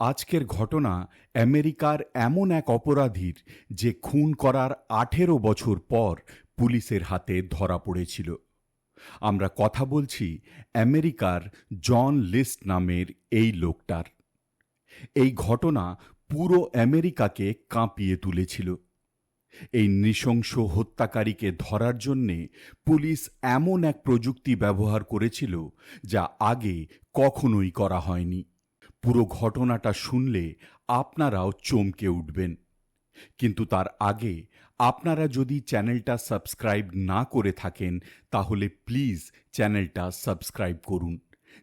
আজকের ঘটনা আমেরিকার এমন এক অপরাধীর যে খুন করার আঠেরো বছর পর পুলিশের হাতে ধরা পড়েছিল। আমরা কথা বলছি আমেরিকার জন লিস্ট নামের এই লোকটার। এই ঘটনা পুরো আমেরিকাকে কাঁপিয়ে তুলেছিল। এই নৃশংস হত্যাকারীকে ধরার জন্যে পুলিশ এমন এক প্রযুক্তি ব্যবহার করেছিল যা আগে কখনোই করা হয়নি। পুরো ঘটনাটা শুনলে আপনারাও চমকে উঠবেন। কিন্তু তার আগে আপনারা যদি চ্যানেলটা সাবস্ক্রাইব না করে থাকেন, তাহলে প্লিজ চ্যানেলটা সাবস্ক্রাইব করুন,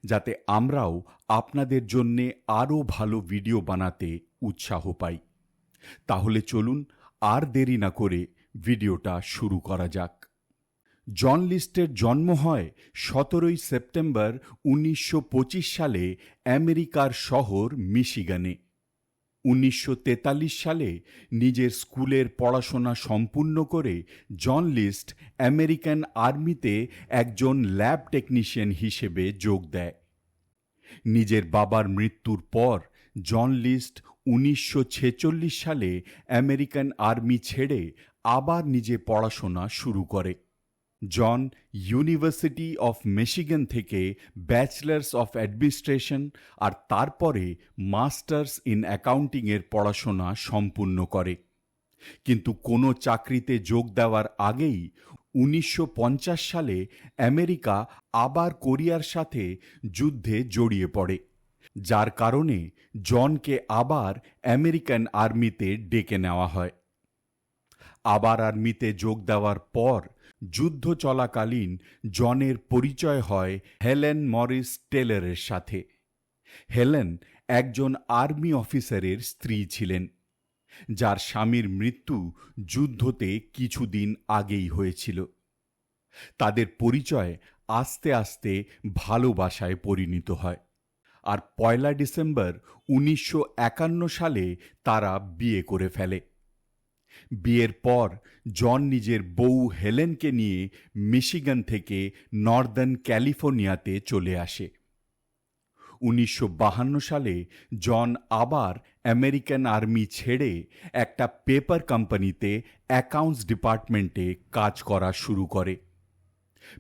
যাতে আমরাও আপনাদের জন্যে আরও ভালো ভিডিও বানাতে উৎসাহ পাই। তাহলে চলুন আর দেরি না করে ভিডিওটা শুরু করা যাক। জন লিস্টের জন্ম হয় সতেরোই সেপ্টেম্বর উনিশশো পঁচিশ সালে আমেরিকার শহর মিশিগানে। উনিশশো তেতাল্লিশ সালে নিজের স্কুলের পড়াশোনা সম্পূর্ণ করে জন লিস্ট আমেরিকান আর্মিতে একজন ল্যাব টেকনিশিয়ান হিসেবে যোগ দেয়। নিজের বাবার মৃত্যুর পর জন লিস্ট উনিশশো ছেচল্লিশ সালে আমেরিকান আর্মি ছেড়ে আবার নিজে পড়াশোনা শুরু করে। জন ইউনিভার্সিটি অফ মিশিগান থেকে ব্যাচলার্স অফ অ্যাডমিনিস্ট্রেশন আর তারপরে মাস্টার্স ইন অ্যাকাউন্টিংয়ের পড়াশোনা সম্পূর্ণ করে। কিন্তু কোনো চাকরিতে যোগ দেওয়ার আগেই উনিশশো পঞ্চাশ সালে আমেরিকা আবার কোরিয়ার সাথে যুদ্ধে জড়িয়ে পড়ে, যার কারণে জনকে আবার আমেরিকান আর্মিতে ডেকে নেওয়া হয়। আবার আর্মিতে যোগ দেওয়ার পর যুদ্ধ চলাকালীন জনের পরিচয় হয় হেলেন মরিস টেলরের সাথে। হেলেন একজন আর্মি অফিসারের স্ত্রী ছিলেন, যার স্বামীর মৃত্যু যুদ্ধতে কিছুদিন আগেই হয়েছিল। তাদের পরিচয় আস্তে আস্তে ভালোবাসায় পরিণত হয় আর পয়লা ডিসেম্বর উনিশশো একান্ন সালে তারা বিয়ে করে ফেলে। বিয়ের পর জন নিজের বউ হেলেনকে নিয়ে মিশিগান থেকে নর্দার্ন ক্যালিফোর্নিয়াতে চলে আসে। উনিশশো সালে জন আবার আমেরিকান আর্মি ছেড়ে একটা পেপার কোম্পানিতে অ্যাকাউন্টস ডিপার্টমেন্টে কাজ করা শুরু করে।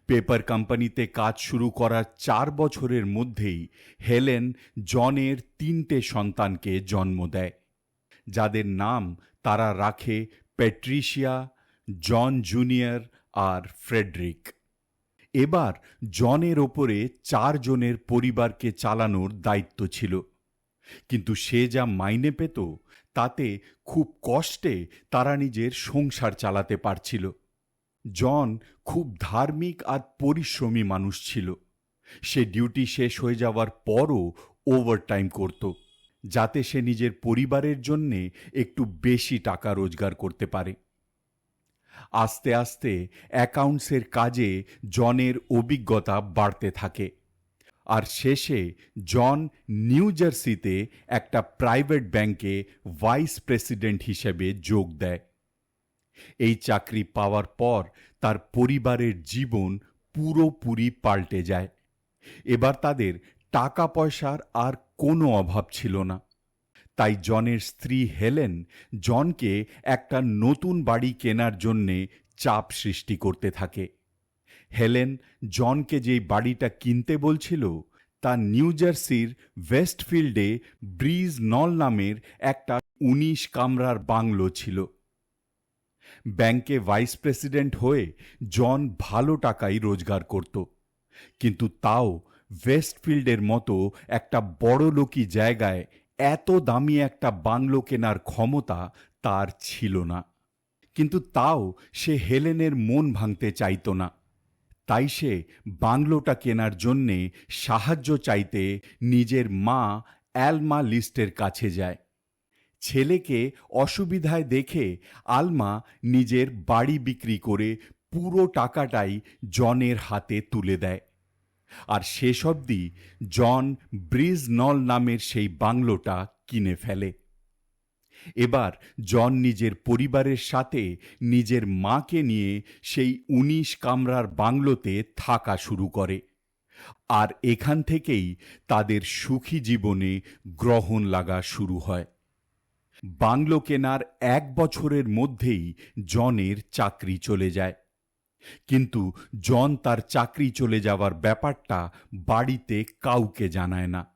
পেপার কোম্পানিতে কাজ শুরু করার চার বছরের মধ্যেই হেলেন জনের তিনটে সন্তানকে জন্ম দেয়। যাদের নাম তারা রাখে প্যাট্রিশিয়া জন জুনিয়র আর ফ্রেডরিক এবার জনের ওপরে চারজনের পরিবারকে চালানোর দায়িত্ব ছিল। কিন্তু সে যা মাইনে পেত, তাতে খুব কষ্টে তারা নিজের সংসার চালাতে পারছিল। জন খুব ধার্মিক আর পরিশ্রমী মানুষ ছিল। সে ডিউটি শেষ হয়ে যাওয়ার পরও ওভারটাইম করত। যাতে সে নিজের পরিবারের জন্যে একটু বেশি টাকা রোজগার করতে পারে। আস্তে আস্তে অ্যাকাউন্টসের কাজে জনের অভিজ্ঞতা বাড়তে থাকে। আর শেষে জন নিউ জার্সিতে একটা প্রাইভেট ব্যাংকে ভাইস প্রেসিডেন্ট হিসেবে যোগ দেয়। এই চাকরি পাওয়ার পর তার পরিবারের জীবন পুরোপুরি পাল্টে যায়। এবার তাদের টাকা পয়সার আর কোনো অভাব ছিল না। তাই জনের স্ত্রী হেলেন জনকে একটা নতুন বাড়ি কেনার জন্যে চাপ সৃষ্টি করতে থাকে। হেলেন জনকে যেই বাড়িটা কিনতে বলছিল, তা নিউ জার্সির ওয়েস্টফিল্ডে ব্রিজ নল নামের একটা উনিশ কামরার বাংলো ছিল। ব্যাংকে ভাইস প্রেসিডেন্ট হয়ে জন ভালো টাকাই রোজগার করত, কিন্তু তাও ওয়েস্টফিল্ডের মতো একটা বড় লোকি জায়গায় এত দামি একটা বাংলো কেনার ক্ষমতা তার ছিল না। কিন্তু তাও সে হেলেনের মন ভাঙতে চাইত না। তাই সে বাংলোটা কেনার জন্যে সাহায্য চাইতে নিজের মা অ্যালমা লিস্টের কাছে যায়। ছেলেকে অসুবিধায় দেখে আলমা নিজের বাড়ি বিক্রি করে পুরো টাকাটাই জনের হাতে তুলে দেয়। আর শেষ অবধি জন ব্রিজ নল নামের সেই বাংলোটা কিনে ফেলে। এবার জন নিজের পরিবারের সাথে নিজের মাকে নিয়ে সেই উনিশ কামরার বাংলোতে থাকা শুরু করে। আর এখান থেকেই তাদের সুখী জীবনে গ্রহণ লাগা শুরু হয়। বাংলো কেনার এক বছরের মধ্যেই জনের চাকরি চলে যায়। কিন্তু জন তার চাকরি চলে যাওয়ার ব্যাপারটা বাড়িতে কাউকে জানায় না।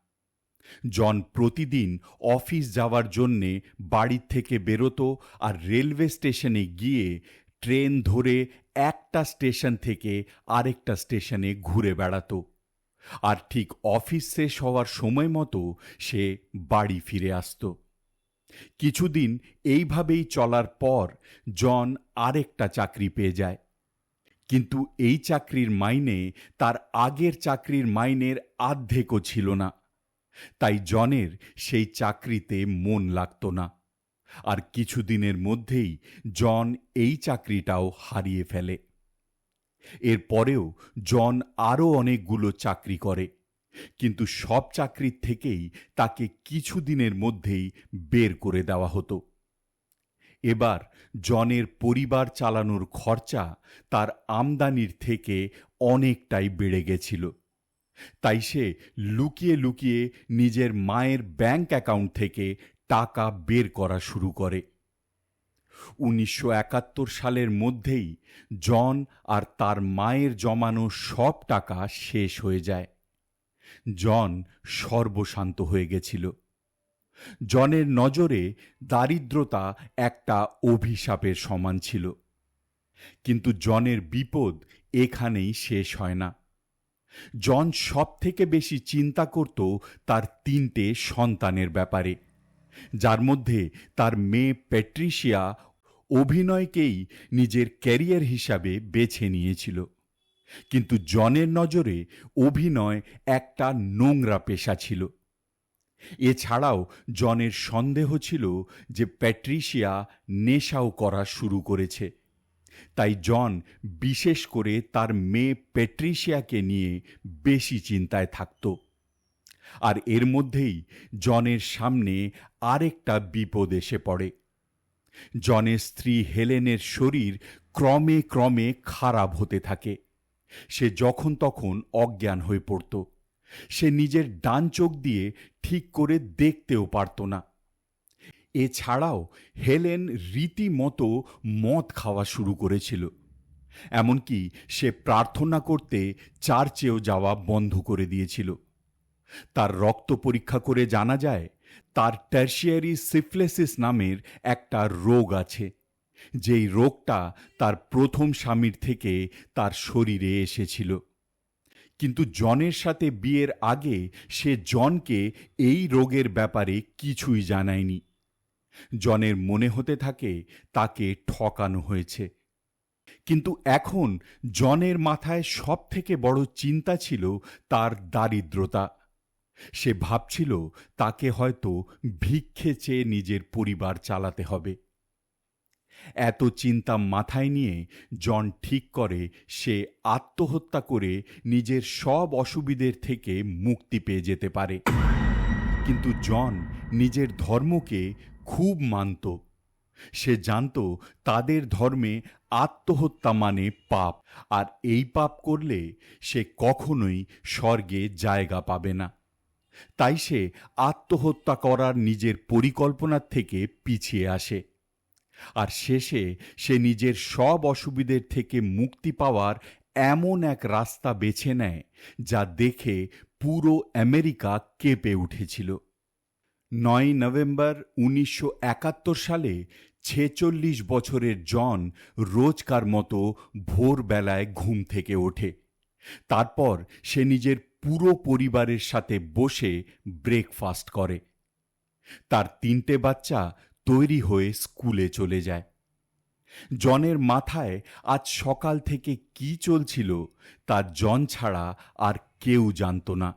জন প্রতিদিন অফিস যাওয়ার জন্যে বাড়ির থেকে বেরোতো আর রেলওয়ে স্টেশনে গিয়ে ট্রেন ধরে একটা স্টেশন থেকে আরেকটা স্টেশনে ঘুরে বেড়াতো। আর ঠিক অফিস শেষ হওয়ার সময় মতো সে বাড়ি ফিরে আসত। কিছুদিন এইভাবেই চলার পর জন আরেকটা চাকরি পেয়ে যায়। কিন্তু এই চাকরির মাইনে তার আগের চাকরির মাইনের আর্ধেকও ছিল না। তাই জনের সেই চাকরিতে মন লাগত না। আর কিছুদিনের মধ্যেই জন এই চাকরিটাও হারিয়ে ফেলে। এরপরেও জন আরও অনেকগুলো চাকরি করে, কিন্তু সব চাকরির থেকেই তাকে কিছুদিনের মধ্যেই বের করে দেওয়া হতো। এবার জনের পরিবার চালানোর খরচা তার আমদানির থেকে অনেকটাই বেড়ে গেছিল। তাই সে লুকিয়ে লুকিয়ে নিজের মায়ের ব্যাংক অ্যাকাউন্ট থেকে টাকা বের করা শুরু করে। উনিশশো একাত্তর সালের মধ্যেই জন আর তার মায়ের জমানো সব টাকা শেষ হয়ে যায়। জন সর্বশান্ত হয়ে গেছিল। জনের নজরে দারিদ্রতা একটা অভিশাপের সমান ছিল। কিন্তু জনের বিপদ এখানেই শেষ হয় না। জন সব থেকে বেশি চিন্তা করত তার তিনটে সন্তানের ব্যাপারে। যার মধ্যে তার মেয়ে প্যাট্রিশিয়া অভিনয়কেই নিজের ক্যারিয়ার হিসাবে বেছে নিয়েছিল। কিন্তু জনের নজরে অভিনয় একটা নোংরা পেশা ছিল। এছাড়াও জনের সন্দেহ ছিল যে প্যাট্রিশিয়া নেশাও করা শুরু করেছে। তাই জন বিশেষ করে তার মেয়ে প্যাট্রিশিয়াকে নিয়ে বেশি চিন্তায় থাকত। আর এর মধ্যেই জনের সামনে আরেকটা বিপদ এসে পড়ে। জনের স্ত্রী হেলেনের শরীর ক্রমে ক্রমে খারাপ হতে থাকে। সে যখন তখন অজ্ঞান হয়ে পড়ত। সে নিজের ডান চোখ দিয়ে ঠিক করে দেখতেও পারত না। এছাড়াও হেলেন রীতিমতো মদ খাওয়া শুরু করেছিল, এমনকি সে প্রার্থনা করতে চার্চেও যাওয়া বন্ধ করে দিয়েছিল। তার রক্ত পরীক্ষা করে জানা যায়, তার টার্সিয়ারি সিফলেসিস নামের একটা রোগ আছে, যেই রোগটা তার প্রথম স্বামীর থেকে তার শরীরে এসেছিল। কিন্তু জনের সাথে বিয়ের আগে সে জনকে এই রোগের ব্যাপারে কিছুই জানায়নি। জনের মনে হতে থাকে তাকে ঠকানো হয়েছে। কিন্তু এখন জনের মাথায় সব থেকে বড় চিন্তা ছিল তার দারিদ্রতা। সে ভাবছিল তাকে হয়তো ভিক্ষে চেয়ে নিজের পরিবার চালাতে হবে। এত চিন্তা মাথায় নিয়ে জন ঠিক করে সে আত্মহত্যা করে নিজের সব অসুবিধের থেকে মুক্তি পেয়ে যেতে পারে। কিন্তু জন নিজের ধর্মকে খুব মানত। সে জানত তাদের ধর্মে আত্মহত্যা মানে পাপ, আর এই পাপ করলে সে কখনোই স্বর্গে জায়গা পাবে না। তাই সে আত্মহত্যা করার নিজের পরিকল্পনার থেকে পিছিয়ে আসে। আর শেষে সে নিজের সব অসুবিধের থেকে মুক্তি পাওয়ার এমন এক রাস্তা বেছে নেয়, যা দেখে পুরো আমেরিকা কেঁপে উঠেছিল। নয় নভেম্বর উনিশশো একাত্তর সালে ছেচল্লিশ বছরের জন রোজকার মতো ভোরবেলায় ঘুম থেকে ওঠে। তারপর সে নিজের পুরো পরিবারের সাথে বসে ব্রেকফাস্ট করে। তার তিনটে বাচ্চা তৈরি হয়ে স্কুলে চলে যায়। জনের মাথায় আজ সকাল থেকে কি চলছিল তা জন ছাড়া আর কেউ জানত না।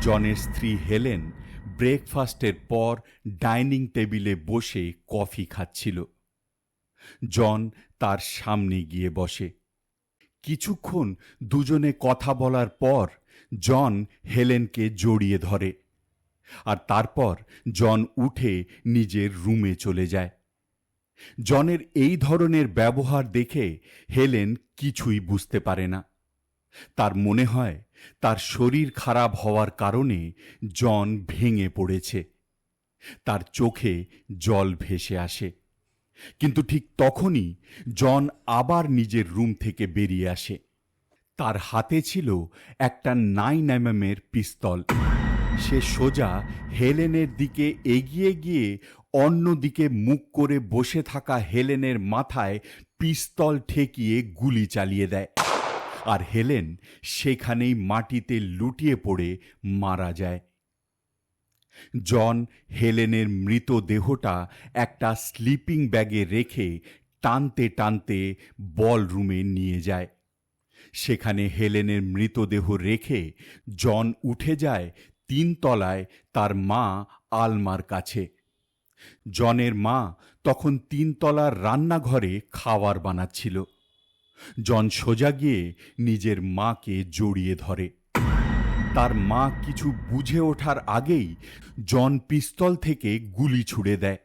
জনের স্ত্রী হেলেন ব্রেকফাস্টের পর ডাইনিং টেবিলে বসে কফি খাচ্ছিল। জন তার সামনে গিয়ে বসে। কিছুক্ষণ দুজনে কথা বলার পর জন হেলেনকে জড়িয়ে ধরে। আর তারপর জন উঠে নিজের রুমে চলে যায়। জনের এই ধরনের ব্যবহার দেখে হেলেন কিছুই বুঝতে পারে না। তার মনে হয় তার শরীর খারাপ হওয়ার কারণে জন ভেঙে পড়েছে। তার চোখে জল ভেসে আসে। কিন্তু ঠিক তখনই জন আবার নিজের রুম থেকে বেরিয়ে আসে। তার হাতে ছিল একটা নাইন এমএমের পিস্তল। সে সোজা হেলেনের দিকে এগিয়ে গিয়ে অন্যদিকে মুখ করে বসে থাকা হেলেনের মাথায় পিস্তল ঠেকিয়ে গুলি চালিয়ে দেয়। আর হেলেন সেখানেই মাটিতে লুটিয়ে পড়ে মারা যায়। জন হেলেনের মৃতদেহটা একটা স্লিপিং ব্যাগে রেখে টানতে টানতে বল রুমে নিয়ে যায়। সেখানে হেলেনের মৃতদেহ রেখে জন উঠে যায় তিনতলায় তার মা আলমার কাছে। জনের মা তখন তিনতলার রান্নাঘরে খাবার বানাচ্ছিল। জন সোজা গিয়ে নিজের মাকে জড়িয়ে ধরে। তার মা কিছু বুঝে ওঠার আগেই জন পিস্তল থেকে গুলি ছুড়ে দেয়।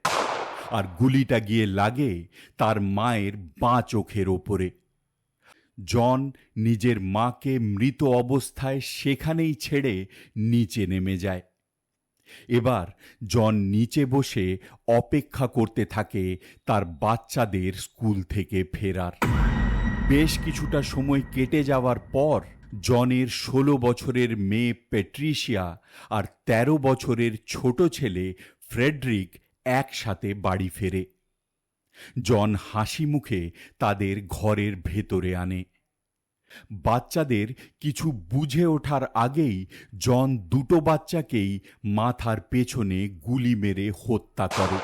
আর গুলিটা গিয়ে লাগে তার মায়ের বাঁ চোখের ওপরে। জন নিজের মাকে মৃত অবস্থায় সেখানেই ছেড়ে নিচে নেমে যায়। এবার জন নিচে বসে অপেক্ষা করতে থাকে তার বাচ্চাদের স্কুল থেকে ফেরার। বেশ কিছুটা সময় কেটে যাওয়ার পর জনের ষোলো বছরের মেয়ে পেট্রিশিয়া আর ১৩ বছরের ছোট ছেলে ফ্রেডরিক একসাথে বাড়ি ফেরে। জন হাসি মুখে তাদের ঘরের ভেতরে আনে। বাচ্চাদের কিছু বুঝে ওঠার আগেই জন দুটো বাচ্চাকেই মাথার পেছনে গুলি মেরে হত্যা করে।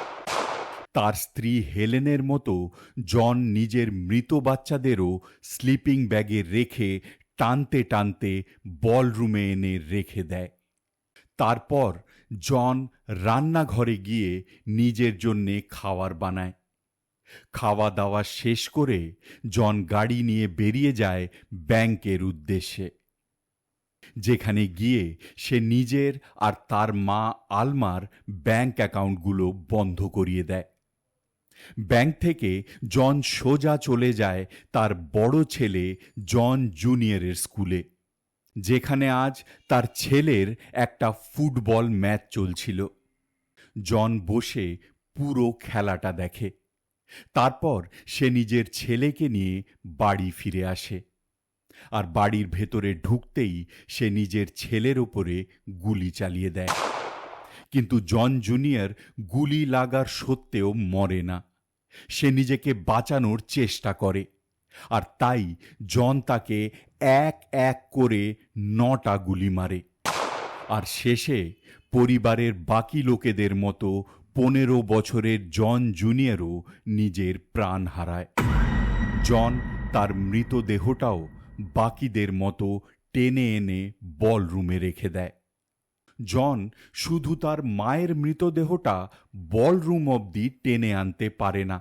তার স্ত্রী হেলেনের মতো জন নিজের মৃত বাচ্চাদেরও স্লিপিং ব্যাগে রেখে টানতে টানতে বলরুমে এনে রেখে দেয়। তারপর জন রান্নাঘরে গিয়ে নিজের জন্যে খাবার বানায়। খাওয়া দাওয়া শেষ করে জন গাড়ি নিয়ে বেরিয়ে যায় ব্যাংকের উদ্দেশ্যে, যেখানে গিয়ে সে নিজের আর তার মা আলমার ব্যাংক অ্যাকাউন্টগুলো বন্ধ করিয়ে দেয়। ব্যাংক থেকে জন সোজা চলে যায় তার বড় ছেলে জন জুনিয়রের স্কুলে, যেখানে আজ তার ছেলের একটা ফুটবল ম্যাচ চলছিল। জন বসে পুরো খেলাটা দেখে। তারপর সে নিজের ছেলেকে নিয়ে বাড়ি ফিরে আসে। আর বাড়ির ভেতরে ঢুকতেই সে নিজের ছেলের ওপরে গুলি চালিয়ে দেয়। কিন্তু জন জুনিয়র গুলি লাগার সত্ত্বেও মরে না। সে নিজেকে বাঁচানোর চেষ্টা করে। আর তাই জন তাকে এক এক করে নটা গুলি মারে। আর শেষে পরিবারের বাকি লোকেদের মতো পনেরো বছরের জন জুনিয়রও নিজের প্রাণ হারায়। জন তার মৃতদেহটাও বাকিদের মতো টেনে এনে বলরুমে রেখে দেয়। জন শুধু তার মায়ের মৃতদেহটা বলরুম অবধি টেনে আনতে পারে না,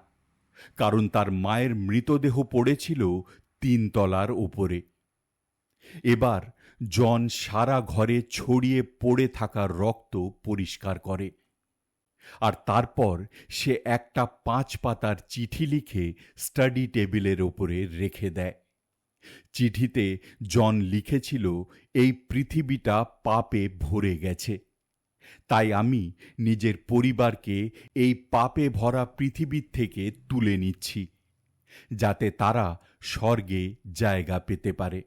কারণ তার মায়ের মৃতদেহ পড়েছিল তিনতলার ওপরে এবার জন সারা ঘরে ছড়িয়ে পড়ে থাকা রক্ত পরিষ্কার করে। আর তারপর সে একটা পাঁচ পাতার চিঠি লিখে স্টাডি টেবিলের ওপরে রেখে দেয়। চিঠিতে জন লিখেছিল, এই পৃথিবীটা পাপে ভরে গেছে। তাই আমি নিজের পরিবারকে এই পাপে ভরা পৃথিবীর থেকে তুলে নিচ্ছি, যাতে তারা স্বর্গে জায়গা পেতে পারে।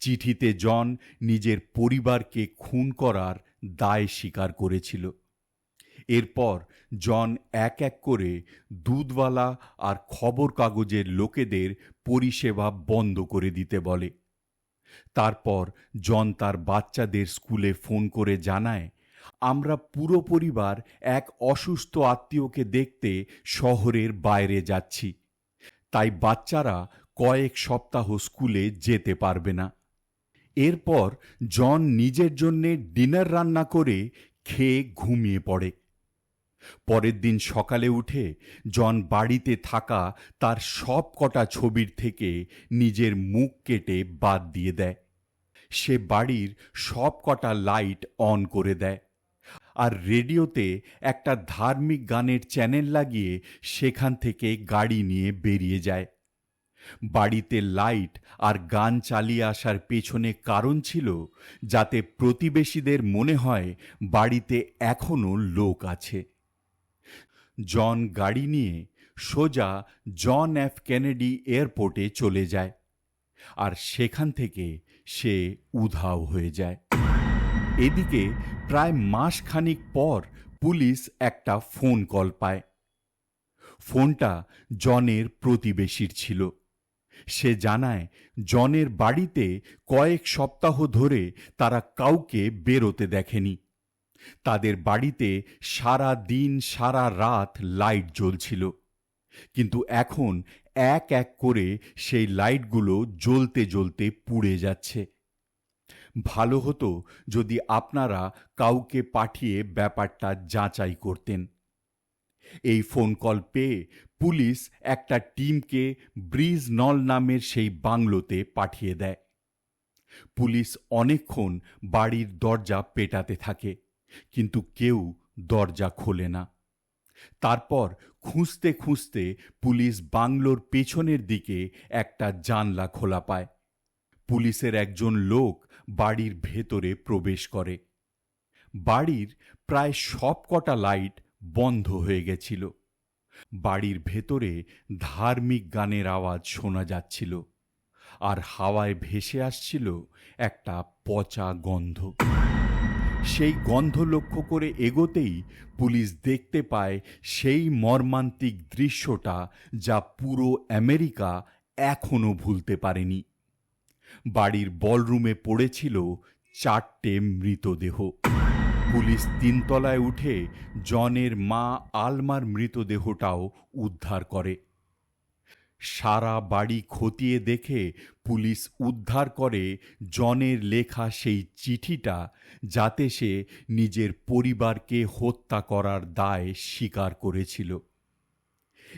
চিঠিতে জন নিজের পরিবারকে খুন করার দায় স্বীকার করেছিল। এরপর জন এক এক করে দুধওয়ালা আর খবর কাগজের লোকেদের পরিষেবা বন্ধ করে দিতে বলে। তারপর জন তার বাচ্চাদের স্কুলে ফোন করে জানায়, আমরা পুরো পরিবার এক অসুস্থ আত্মীয়কে দেখতে শহরের বাইরে যাচ্ছি। তাই বাচ্চারা কয়েক সপ্তাহ স্কুলে যেতে পারবে না। এরপর জন নিজের জন্যে ডিনার রান্না করে খেয়ে ঘুমিয়ে পড়ে। পরের দিন সকালে উঠে জন বাড়িতে থাকা তার সব কটা ছবির থেকে নিজের মুখ কেটে বাদ দিয়ে দেয়। সে বাড়ির সব কটা লাইট অন করে দেয় আর রেডিওতে একটা ধার্মিক গানের চ্যানেল লাগিয়ে সেখান থেকে গাড়ি নিয়ে বেরিয়ে যায়। বাড়িতে লাইট আর গান চালিয়ে আসার পেছনে কারণ ছিল যাতে প্রতিবেশীদের মনে হয় বাড়িতে এখনও লোক আছে। জন গাড়ি নিয়ে সোজা জন এফ কেনেডি এয়ারপোর্টে চলে যায় আর সেখান থেকে সে উধাও হয়ে যায়। এদিকে প্রায় মাসখানিক পর পুলিশ একটা ফোন কল পায়। ফোনটা জনের প্রতিবেশীর ছিল। সে জানায় জনের বাড়িতে কয়েক সপ্তাহ ধরে তারা কাউকে বেরোতে দেখেনি। তাদের বাড়িতে সারা দিন, সারা রাত লাইট জ্বলছিল। কিন্তু এখন এক এক করে সেই লাইটগুলো জ্বলতে জ্বলতে পুড়ে যাচ্ছে। ভালো হতো যদি আপনারা কাউকে পাঠিয়ে ব্যাপারটা যাচাই করতেন। এই ফোন কল পেয়ে পুলিশ একটা টিমকে ব্রিজ নল নামের সেই বাংলোতে পাঠিয়ে দেয়। পুলিশ অনেকক্ষণ বাড়ির দরজা পেটাতে থাকে। কিন্তু কেউ দরজা খোলে না। তারপর খুঁজতে খুঁজতে পুলিশ বাংলোর পেছনের দিকে একটা জানলা খোলা পায়। পুলিশের একজন লোক বাড়ির ভেতরে প্রবেশ করে। বাড়ির প্রায় সব কটা লাইট বন্ধ হয়ে গেছিল। বাড়ির ভেতরে ধার্মিক গানের আওয়াজ শোনা যাচ্ছিল। আর হাওয়ায় ভেসে আসছিল একটা পচা গন্ধ। সেই গন্ধ লক্ষ্য করে এগোতেই পুলিশ দেখতে পায় সেই মর্মান্তিক দৃশ্যটা যা পুরো আমেরিকা এখনও ভুলতে পারেনি। বাড়ির বলরুমে পড়েছিল চারটে মৃতদেহ। পুলিশ তিনতলায় উঠে জনের মা আলমার মৃতদেহটাও উদ্ধার করে। সারা বাড়ি খতিয়ে দেখে পুলিশ উদ্ধার করে জনের লেখা সেই চিঠিটা, যাতে সে নিজের পরিবারকে হত্যা করার দায় স্বীকার করেছিল।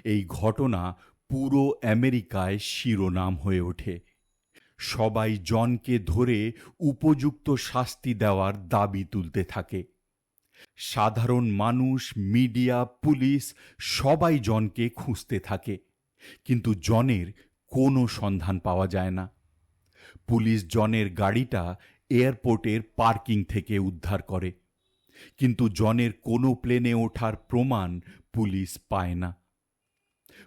এই ঘটনা পুরো আমেরিকায় শিরোনাম হয়ে ওঠে। সবাই জনকে ধরে উপযুক্ত শাস্তি দেওয়ার দাবি তুলতে থাকে। সাধারণ মানুষ, মিডিয়া, পুলিশ সবাই জনকে খুঁজতে থাকে। কিন্তু জনের কোনো সন্ধান পাওয়া যায় না। পুলিশ জনের গাড়িটা এয়ারপোর্টের পার্কিং থেকে উদ্ধার করে। কিন্তু জনের কোনো প্লেনে ওঠার প্রমাণ পুলিশ পায় না।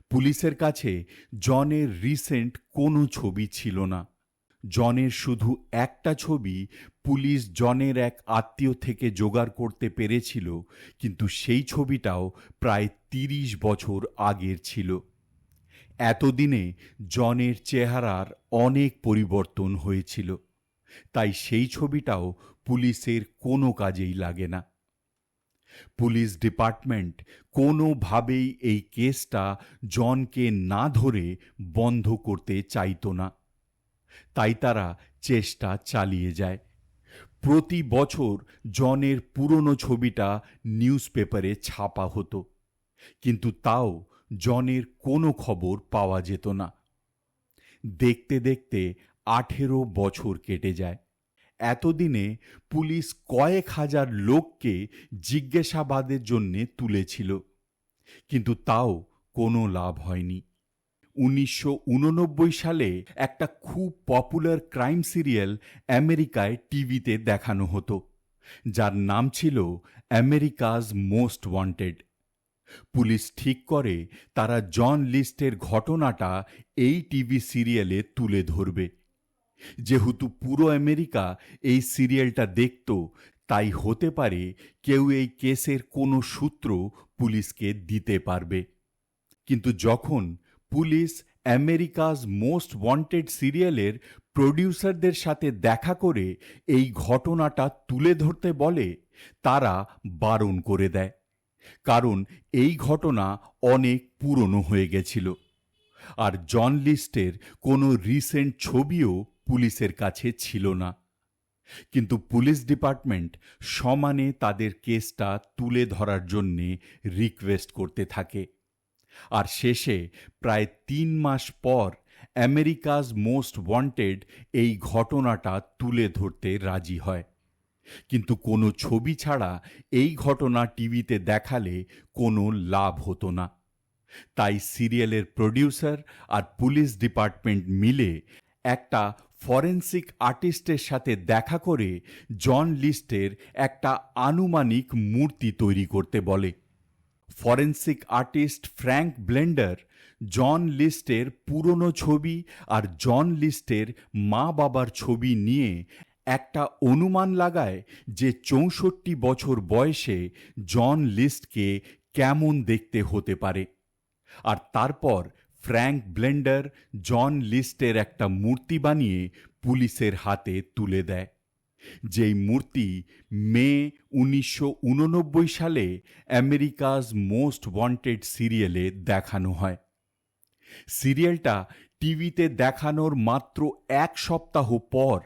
পুলিশের কাছে জনের রিসেন্ট কোনো ছবি ছিল না। জনের শুধু একটা ছবি পুলিশ জনের এক আত্মীয় থেকে জোগাড় করতে পেরেছিল, কিন্তু সেই ছবিটাও প্রায় তিরিশ বছর আগের ছিল। এতদিনে জনের চেহারার অনেক পরিবর্তন হয়েছিল, তাই সেই ছবিটাও পুলিশের কোনো কাজেই লাগে না। পুলিশ ডিপার্টমেন্ট কোনোভাবেই এই কেসটা জনকে না ধরে বন্ধ করতে চাইত না। তাই তারা চেষ্টা চালিয়ে যায়। প্রতি বছর জনের পুরনো ছবিটা নিউজ পেপারে ছাপা হতো, কিন্তু তাও জনের কোনো খবর পাওয়া যেত না। দেখতে দেখতে আঠেরো বছর কেটে যায়। এতদিনে পুলিশ কয়েক হাজার লোককে জিজ্ঞাসাবাদের জন্যে তুলেছিল, কিন্তু তাও কোনো লাভ হয়নি। উনিশশো উননব্বই সালে একটা খুব পপুলার ক্রাইম সিরিয়াল আমেরিকায় টিভিতে দেখানো হতো, যার নাম ছিল আমেরিকাজ মোস্ট ওয়ান্টেড। পুলিশ ঠিক করে তারা জন লিস্টের ঘটনাটা এই টিভি সিরিয়ালে তুলে ধরবে। যেহেতু পুরো আমেরিকা এই সিরিয়ালটা দেখত, তাই হতে পারে কেউ এই কেসের কোনো সূত্র পুলিশকে দিতে পারবে। কিন্তু যখন পুলিশ আমেরিকাজ মোস্ট ওয়ান্টেড সিরিয়ালের প্রডিউসারদের সাথে দেখা করে এই ঘটনাটা তুলে ধরতে বলে, তারা বারণ করে দেয়। কারণ এই ঘটনা অনেক পুরনো হয়ে গেছিল। আর জন লিস্টের কোনো রিসেন্ট ছবিও পুলিশের কাছে ছিল না। কিন্তু পুলিশ ডিপার্টমেন্ট সমানে তাদের কেসটা তুলে ধরার জন্যে রিকোয়েস্ট করতে থাকে। আর শেষে প্রায় তিন মাস পর আমেরিকাজ মোস্ট ওয়ান্টেড এই ঘটনাটা তুলে ধরতে রাজি হয়। কিন্তু কোনো ছবি ছাড়া এই ঘটনা টিভিতে দেখালে কোনো লাভ হতো না। তাই সিরিয়ালের প্রডিউসার আর পুলিশ ডিপার্টমেন্ট মিলে একটা ফরেন্সিক আর্টিস্টের সাথে দেখা করে জন লিস্টের একটা আনুমানিক মূর্তি তৈরি করতে বলে। Forensic artist Frank Blender John লিস্টের পুরনো ছবি আর জন লিস্টের মা বাবার ছবি নিয়ে একটা অনুমান লাগায় যে চৌষট্টি বছর বয়সে জন লিস্টকে কেমন দেখতে হতে পারে। আর তারপর ফ্র্যাঙ্ক ব্লেন্ডার জন লিস্টের একটা মূর্তি বানিয়ে পুলিশের হাতে তুলে দেয়। যেই মূর্তি মে উনিশশো উননব্বই সালে আমেরিকাজ মোস্ট ওয়ান্টেড সিরিয়ালে দেখানো হয়। সিরিয়ালটা টিভিতে দেখানোর মাত্র এক সপ্তাহ পর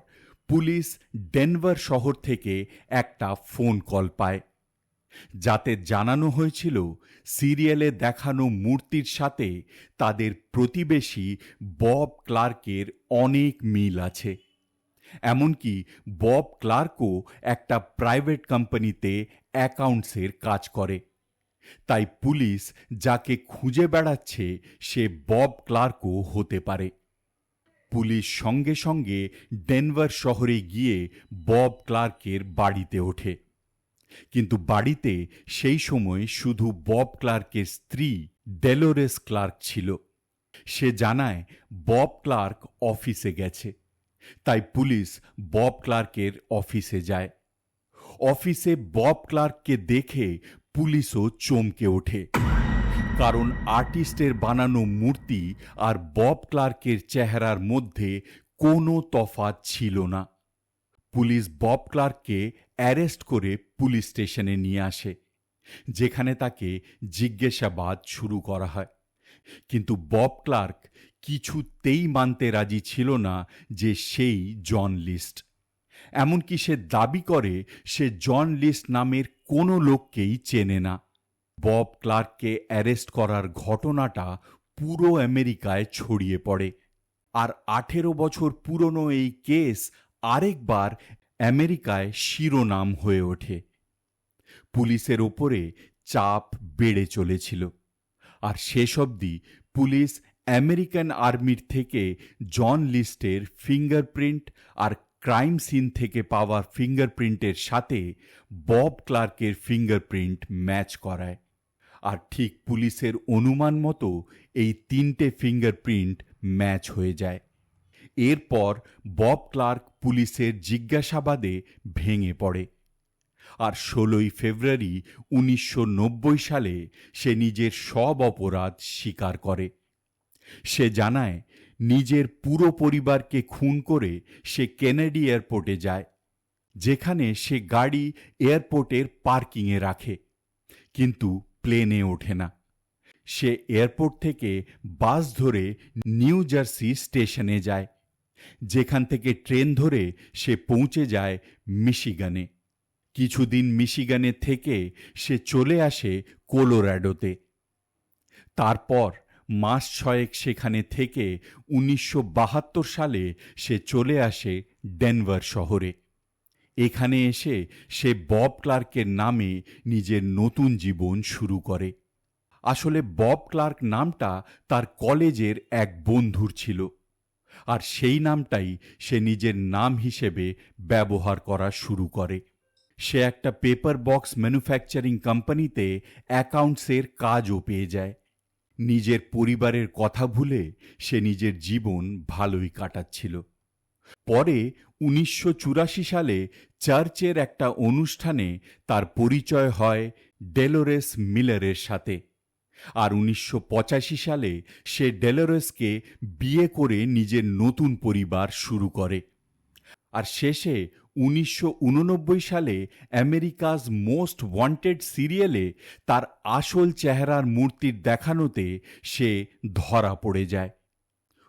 পুলিশ ডেনভার শহর থেকে একটা ফোন কল পায়। যাতে জানানো হয়েছিল, সিরিয়ালে দেখানো মূর্তির সাথে তাদের প্রতিবেশী বব ক্লার্কের অনেক মিল আছে। এমনকি বব ক্লার্কও একটা প্রাইভেট কোম্পানিতে অ্যাকাউন্টসের কাজ করে। তাই পুলিশ যাকে খুঁজে বেড়াচ্ছে, সে বব ক্লার্কও হতে পারে। পুলিশ সঙ্গে সঙ্গে ডেনভার শহরে গিয়ে বব ক্লার্কের বাড়িতে ওঠে। কিন্তু বাড়িতে সেই সময় শুধু বব ক্লার্কের স্ত্রী ডেলোরেস ক্লার্ক ছিল। সে জানায় বব ক্লার্ক অফিসে গেছে। তাই পুলিশ বব ক্লার্কের অফিসে যায়। অফিসে বব ক্লার্ককে দেখে পুলিশও চমকে ওঠে। কারণ আর্টিস্টের বানানো মূর্তি আর বব ক্লার্কের চেহারার মধ্যে কোনো তফাত ছিল না। পুলিশ বব ক্লার্ককে অ্যারেস্ট করে পুলিশ স্টেশনে নিয়ে আসে, যেখানে তাকে জিজ্ঞাসাবাদ শুরু করা হয়। কিন্তু বব ক্লার্ক কিছুতেই মানতে রাজি ছিল না যে সেই জন লিস্ট। এমনকি সে দাবি করে সে জন লিস্ট নামের কোনো লোককেই চেনে না। বব ক্লার্ককে অ্যারেস্ট করার ঘটনাটা পুরো আমেরিকায় ছড়িয়ে পড়ে। আর আঠেরো বছর পুরনো এই কেস আরেকবার আমেরিকায় শিরোনাম হয়ে ওঠে। পুলিশের ওপরে চাপ বেড়ে চলেছিল। আর শেষ অবধি পুলিশ আমেরিকান আর্মির থেকে জন লিস্টের ফিঙ্গারপ্রিন্ট আর ক্রাইম সিন থেকে পাওয়া ফিঙ্গারপ্রিন্টের সাথে বব ক্লার্কের ফিঙ্গারপ্রিন্ট ম্যাচ করায়। আর ঠিক পুলিশের অনুমান মতো এই তিনটে ফিঙ্গারপ্রিন্ট ম্যাচ হয়ে যায়। এরপর বব ক্লার্ক পুলিশের জিজ্ঞাসাবাদে ভেঙে পড়ে। আর ষোলোই ফেব্রুয়ারি উনিশশো নব্বই সালে সে নিজের সব অপরাধ স্বীকার করে। সে জানায়, নিজের পুরো পরিবারকে খুন করে সে কেনেডি এয়ারপোর্টে যায়, যেখানে সে গাড়ি এয়ারপোর্টের পার্কিংয়ে রাখে। কিন্তু প্লেনে ওঠে না। সে এয়ারপোর্ট থেকে বাস ধরে নিউ জার্সি স্টেশনে যায়, যেখান থেকে ট্রেন ধরে সে পৌঁছে যায় মিশিগানে। কিছুদিন মিশিগানে থেকে সে চলে আসে কোলোরাডোতে। তারপর মাস ছয়েক সেখানে থেকে উনিশশো বাহাত্তর সালে সে চলে আসে ডেনভার শহরে। এখানে এসে সে বব ক্লার্কের নামে নিজের নতুন জীবন শুরু করে। আসলে বব ক্লার্ক নামটা তার কলেজের এক বন্ধুর ছিল। আর সেই নামটাই সে নিজের নাম হিসেবে ব্যবহার করা শুরু করে। সে একটা পেপার বক্স ম্যানুফ্যাকচারিং কোম্পানিতে অ্যাকাউন্টসের কাজও পেয়ে যায়। নিজের পরিবারের কথা ভুলে সে নিজের জীবন ভালোই কাটাচ্ছিল। পরে উনিশশো চুরাশি সালে চার্চের একটা অনুষ্ঠানে তার পরিচয় হয় ডেলোরেস মিলারের সাথে। আর উনিশশো পঁচাশি সালে সে ডেলোরেসকে বিয়ে করে নিজের নতুন পরিবার শুরু করে। আর শেষে উনিশশো উননব্বই সালে আমেরিকাজ মোস্ট ওয়ান্টেড সিরিয়ালে তার আসল চেহারার মূর্তির দেখানোতে সে ধরা পড়ে যায়।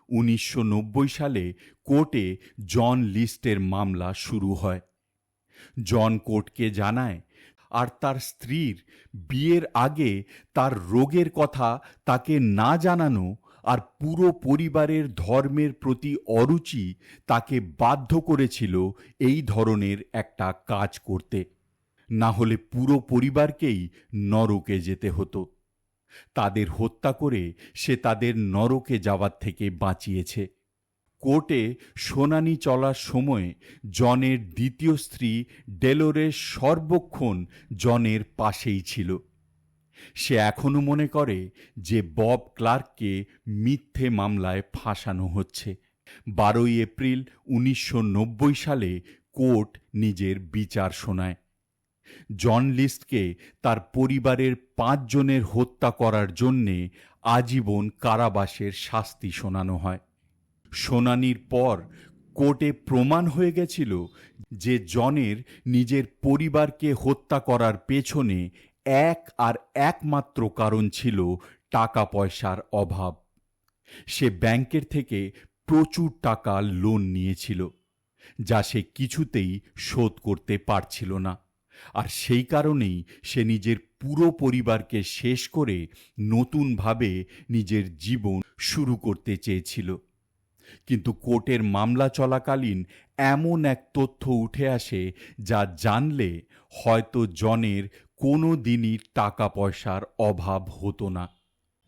উনিশশো নব্বই সালে কোর্টে জন লিস্টের মামলা শুরু হয়। জন কোর্টকে জানায়, আর তার স্ত্রীর বিয়ের আগে তার রোগের কথা তাকে না জানানো আর পুরো পরিবারের ধর্মের প্রতি অরুচি তাকে বাধ্য করেছিল এই ধরনের একটা কাজ করতে। না হলে পুরো পরিবারকেই নরকে যেতে হতো। তাদের হত্যা করে সে তাদের নরকে যাওয়ার থেকে বাঁচিয়েছে। কোর্টে শুনানি চলার সময় জনের দ্বিতীয় স্ত্রী ডেলোরেস সর্বক্ষণ জনের পাশেই ছিল। সে এখনও মনে করে যে বব ক্লার্ককে মিথ্যে মামলায় ফাঁসানো হচ্ছে। বারোই এপ্রিল উনিশশো নব্বই সালে কোর্ট নিজের বিচার শোনায়। জন লিস্টকে তার পরিবারের পাঁচজনের হত্যা করার জন্যে আজীবন কারাবাসের শাস্তি শোনানো হয়। শুনানির পর কোর্টে প্রমাণ হয়ে গেছিল যে জনের নিজের পরিবারকে হত্যা করার পেছনে এক আর একমাত্র কারণ ছিল টাকা পয়সার অভাব। সে ব্যাংকের থেকে প্রচুর টাকা লোন নিয়েছিল, যা সে কিছুতেই শোধ করতে পারছিল না। আর সেই কারণেই সে নিজের পুরো পরিবারকে শেষ করে নতুনভাবে নিজের জীবন শুরু করতে চেয়েছিল। কিন্তু কোর্টের মামলা চলাকালীন এমন এক তথ্য উঠে আসে যা জানলে হয়তো জনের কোনো দিনই টাকা পয়সার অভাব হতো না।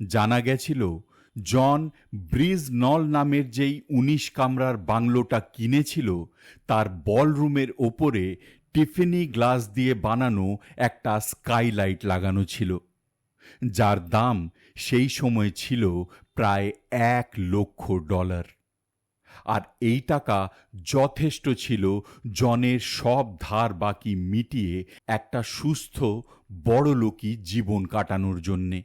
জানা গেছিল, জন ব্রিজ নল নামের যেই উনিশ কামরার বাংলোটা কিনেছিল, তার বলরুমের ওপরে টিফিনি গ্লাস দিয়ে বানানো একটা স্কাইলাইট লাগানো ছিল, যার দাম সেই সময় ছিল প্রায় এক লক্ষ ডলার। আর এই টাকা যথেষ্ট ছিল জনের সব ধার বাকি মিটিয়ে একটা সুস্থ বড়লোকি জীবন কাটানোর জন্যে।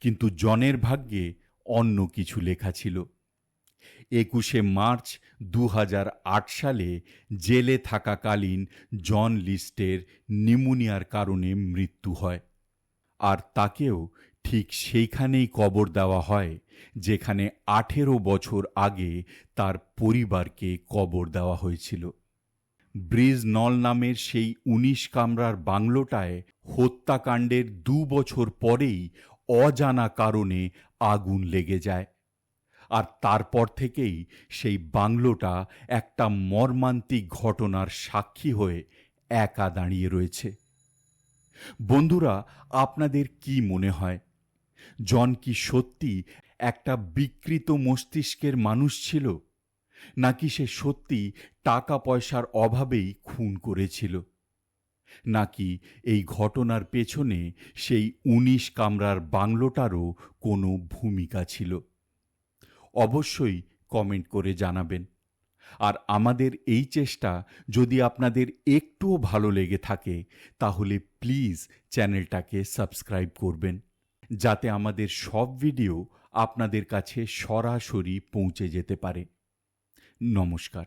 কিন্তু জনের ভাগ্যে অন্য কিছু লেখা ছিল। একুশে মার্চ দু হাজার আট সালে জেলে থাকাকালীন জন লিস্টের নিউমোনিয়ার কারণে মৃত্যু হয়। আর তাকেও ঠিক সেইখানেই কবর দেওয়া হয়, যেখানে আঠেরো বছর আগে তার পরিবারকে কবর দেওয়া হয়েছিল। ব্রিজ নল নামের সেই উনিশ কামরার বাংলোটায় হত্যাকাণ্ডের দু বছর পরেই অজানা কারণে আগুন লেগে যায়। আর তারপর থেকেই সেই বাংলোটা একটা মর্মান্তিক ঘটনার সাক্ষী হয়ে একা দাঁড়িয়ে রয়েছে। বন্ধুরা, আপনাদের কি মনে হয়? জন কি সত্যি একটা বিকৃত মস্তিষ্কের মানুষ ছিল? নাকি সে সত্যি টাকা পয়সার অভাবেই খুন করেছিল? নাকি এই ঘটনার পেছনে সেই উনিশ কামরার বাংলোটারও কোনো ভূমিকা ছিল? অবশ্যই কমেন্ট করে জানাবেন। আর আমাদের এই চেষ্টা যদি আপনাদের একটুও ভালো লেগে থাকে, তাহলে প্লিজ চ্যানেলটাকে সাবস্ক্রাইব করবেন, যাতে আমাদের সব ভিডিও আপনাদের কাছে সরাসরি পৌঁছে যেতে পারে। নমস্কার।